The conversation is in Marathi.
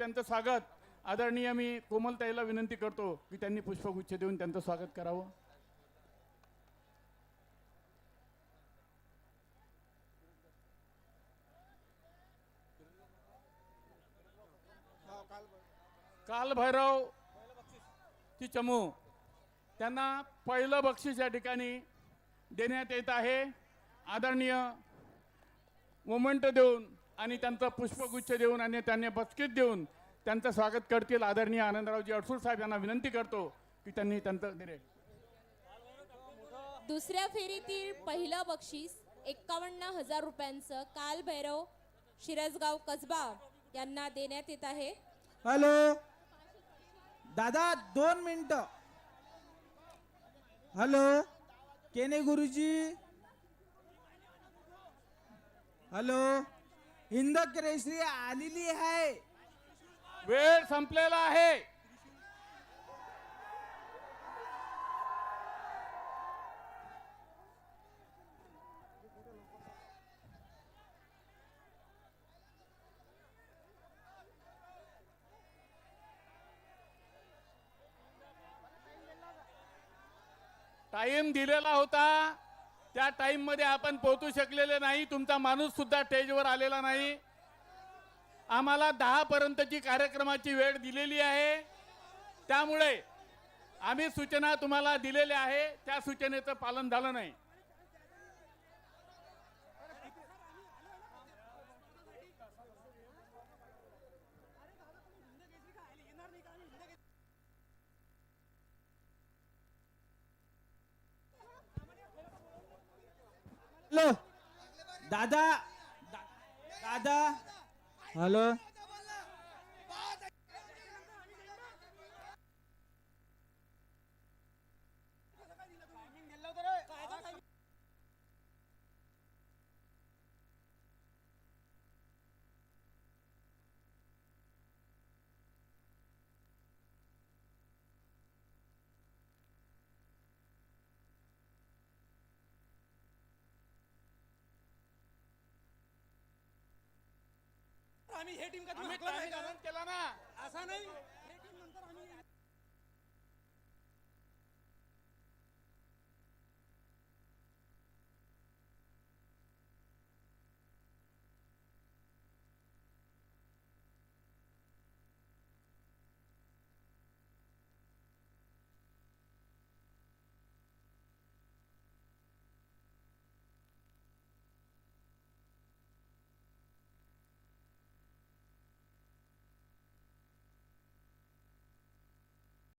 त्यांचं स्वागत. आदरणीय मी कोमलताईला विनंती करतो की त्यांनी पुष्पगुच्छ देऊन त्यांचं स्वागत करावं. काल भैरव ची चमू त्यांना पहिलं बक्षीस या ठिकाणी देण्यात येत आहे. आदरणीय मोमेंट देऊन आणि त्यांचा पुष्पगुच्छ देऊन आणि त्यांना बक्षीस देऊन त्यांचं स्वागत करतील. आदरणीय आनंदरावजी अडसूळ साहेब यांना विनंती करतो की त्यांनी त्यांचं दिले. दुसऱ्या फेरीतील पहिलं बक्षीस एक्कावन्न हजार रुपयांचं काल भैरव शिरसगाव कसबा यांना देण्यात येत आहे. हॅलो. दादा दोन मिनिट. हॅलो. केने गुरुजी. हॅलो. हिंद केसरी आलेली आहे. वेळ संपलेला आहे. टाइम दिलेला होता. त्या टाईममध्ये आपण पोहोचू शकलेले नाही तुमचा माणूस सुद्धा स्टेजवर आलेला नाही. आम्हाला दहापर्यंतची कार्यक्रमाची वेळ दिलेली आहे. त्यामुळे आम्ही सूचना तुम्हाला दिलेल्या आहे त्या सूचनेचं पालन झालं नाही. हॅलो. दादा. दा- दादा. हॅलो. आम्ही हे टीम का आम्ही तुम्ही हाकला नाही केला ना. असा नाही.